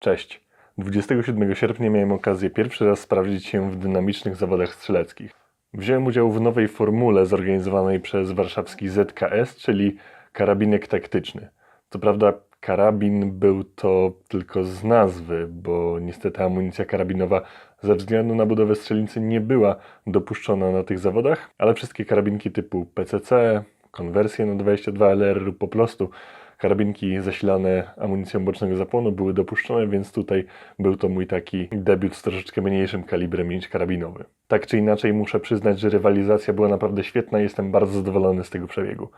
Cześć. 27 sierpnia miałem okazję pierwszy raz sprawdzić się w dynamicznych zawodach strzeleckich. Wziąłem udział w nowej formule zorganizowanej przez warszawski ZKS, czyli karabinek taktyczny. Co prawda karabin był to tylko z nazwy, bo niestety amunicja karabinowa ze względu na budowę strzelnicy nie była dopuszczona na tych zawodach, ale wszystkie karabinki typu PCC, konwersje na 22 LR lub po prostu karabinki zasilane amunicją bocznego zapłonu były dopuszczone, więc tutaj był to mój taki debiut z troszeczkę mniejszym kalibrem niż karabinowy. Tak czy inaczej muszę przyznać, że rywalizacja była naprawdę świetna i jestem bardzo zadowolony z tego przebiegu.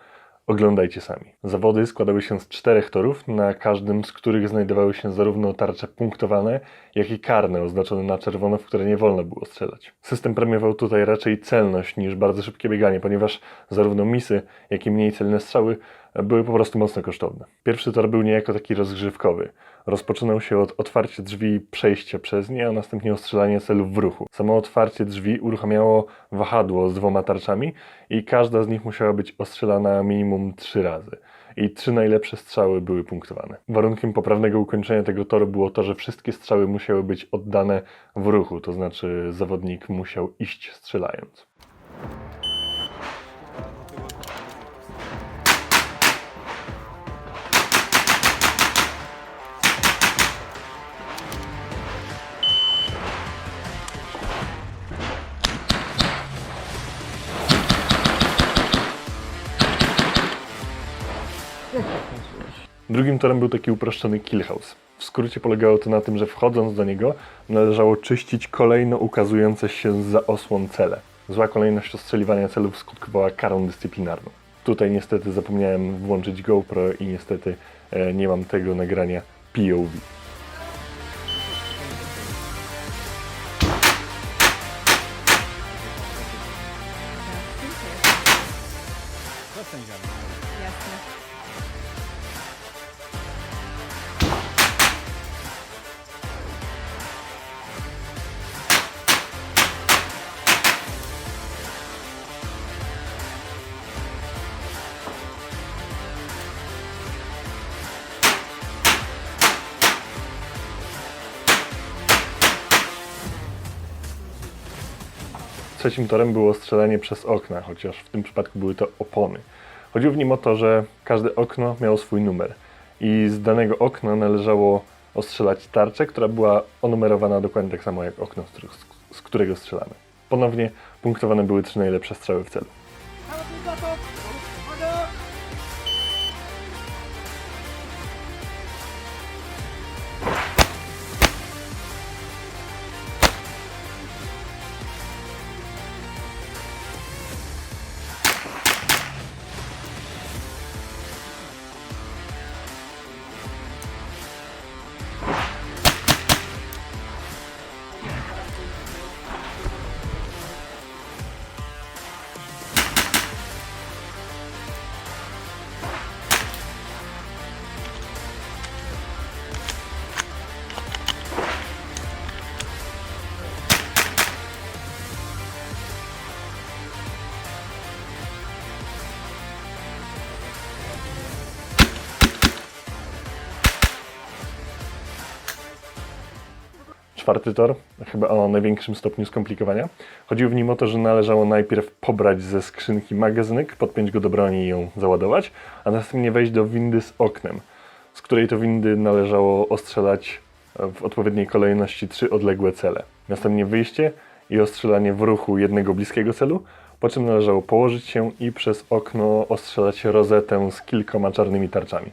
Oglądajcie sami. Zawody składały się z czterech torów, na każdym z których znajdowały się zarówno tarcze punktowane, jak i karne oznaczone na czerwono, w które nie wolno było strzelać. System premiował tutaj raczej celność niż bardzo szybkie bieganie, ponieważ zarówno misy, jak i mniej celne strzały były po prostu mocno kosztowne. Pierwszy tor był niejako taki rozgrzewkowy. Rozpoczynał się od otwarcia drzwi i przejścia przez nie, a następnie ostrzelanie celów w ruchu. Samo otwarcie drzwi uruchamiało wahadło z dwoma tarczami i każda z nich musiała być ostrzelana minimum trzy razy. I trzy najlepsze strzały były punktowane. Warunkiem poprawnego ukończenia tego toru było to, że wszystkie strzały musiały być oddane w ruchu, to znaczy zawodnik musiał iść strzelając. Drugim torem był taki uproszczony killhouse. W skrócie polegało to na tym, że wchodząc do niego należało czyścić kolejno ukazujące się za osłon cele. Zła kolejność ostrzeliwania celów skutkowała karą dyscyplinarną. Tutaj niestety zapomniałem włączyć GoPro i niestety e, nie mam tego nagrania POV. Trzecim torem było strzelanie przez okna, chociaż w tym przypadku były to opony. Chodziło w nim o to, że każde okno miało swój numer i z danego okna należało ostrzelać tarczę, która była onumerowana dokładnie tak samo jak okno, z którego, strzelamy. Ponownie punktowane były trzy najlepsze strzały w celu. Czwarty tor, chyba o największym stopniu skomplikowania. Chodziło w nim o to, że należało najpierw pobrać ze skrzynki magazynek, podpiąć go do broni i ją załadować, a następnie wejść do windy z oknem, z której to windy należało ostrzelać w odpowiedniej kolejności trzy odległe cele. Następnie wyjście i ostrzelanie w ruchu jednego bliskiego celu, po czym należało położyć się i przez okno ostrzelać rozetę z kilkoma czarnymi tarczami.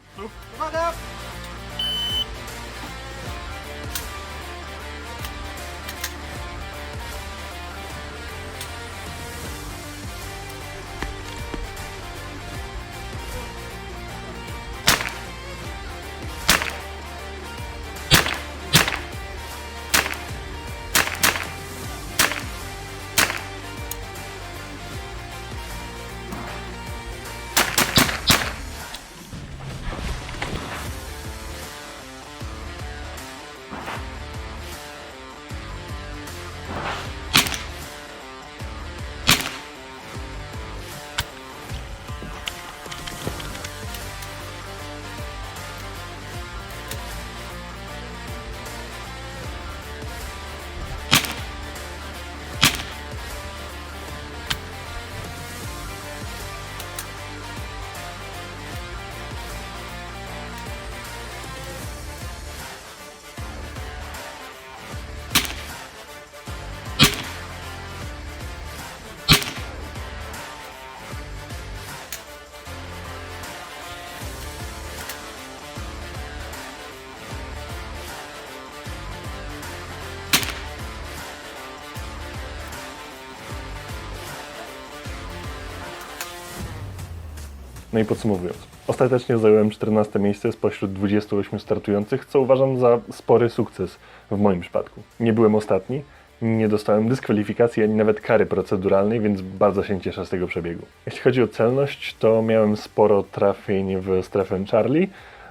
No i podsumowując, ostatecznie zająłem 14 miejsce spośród 28 startujących, co uważam za spory sukces w moim przypadku. Nie byłem ostatni, nie dostałem dyskwalifikacji ani nawet kary proceduralnej, więc bardzo się cieszę z tego przebiegu. Jeśli chodzi o celność, to miałem sporo trafień w strefę Charlie,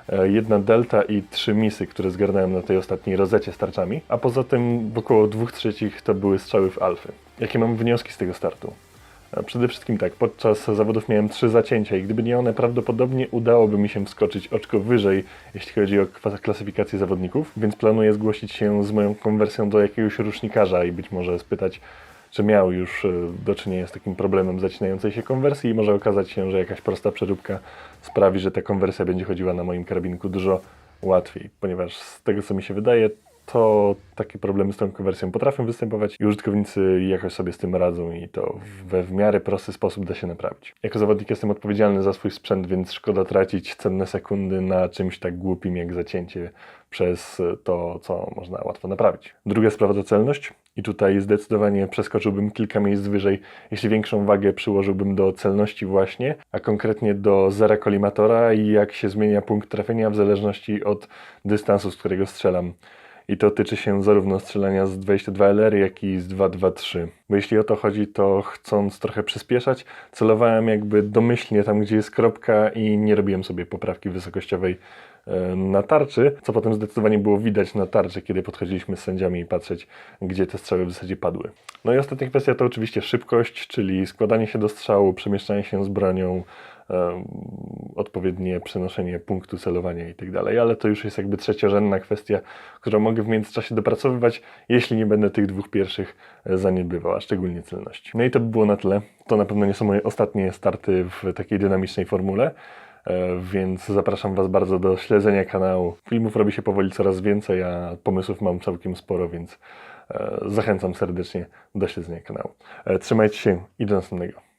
e, jedna delta i trzy misy, które zgarnąłem na tej ostatniej rozecie z tarczami, a poza tym około dwóch trzecich to były strzały w alfy. Jakie mam wnioski z tego startu? Przede wszystkim tak, podczas zawodów miałem trzy zacięcia i gdyby nie one, prawdopodobnie udałoby mi się wskoczyć oczko wyżej, jeśli chodzi o klasyfikację zawodników, więc planuję zgłosić się z moją konwersją do jakiegoś rusznikarza i być może spytać, czy miał już e, do czynienia z takim problemem zacinającej się konwersji i może okazać się, że jakaś prosta przeróbka sprawi, że ta konwersja będzie chodziła na moim karabinku dużo łatwiej, ponieważ z tego co mi się wydaje, to takie problemy z tą konwersją potrafią występować i użytkownicy jakoś sobie z tym radzą i to we w miarę prosty sposób da się naprawić. Jako zawodnik jestem odpowiedzialny za swój sprzęt, więc szkoda tracić cenne sekundy na czymś tak głupim jak zacięcie przez to, co można łatwo naprawić. Druga sprawa to celność i tutaj zdecydowanie przeskoczyłbym kilka miejsc wyżej, jeśli większą wagę przyłożyłbym do celności właśnie, a konkretnie do zera kolimatora i jak się zmienia punkt trafienia w zależności od dystansu, z którego strzelam. I to tyczy się zarówno strzelania z 22 LR, jak i z 223. Bo jeśli o to chodzi, to chcąc trochę przyspieszać, celowałem jakby domyślnie tam, gdzie jest kropka i nie robiłem sobie poprawki wysokościowej e, na tarczy, co potem zdecydowanie było widać na tarczy, kiedy podchodziliśmy z sędziami i patrzeć, gdzie te strzały w zasadzie padły. No i ostatnia kwestia to oczywiście szybkość, czyli składanie się do strzału, przemieszczanie się z bronią, odpowiednie przenoszenie punktu celowania i tak dalej, ale to już jest jakby trzeciorzędna kwestia, którą mogę w międzyczasie dopracowywać, jeśli nie będę tych dwóch pierwszych e, zaniedbywał, a szczególnie celności. No i to by było na tyle. To na pewno nie są moje ostatnie starty w takiej dynamicznej formule, e, więc zapraszam Was bardzo do śledzenia kanału. Filmów robi się powoli coraz więcej, a pomysłów mam całkiem sporo, więc e, zachęcam serdecznie do śledzenia kanału. Trzymajcie się i do następnego.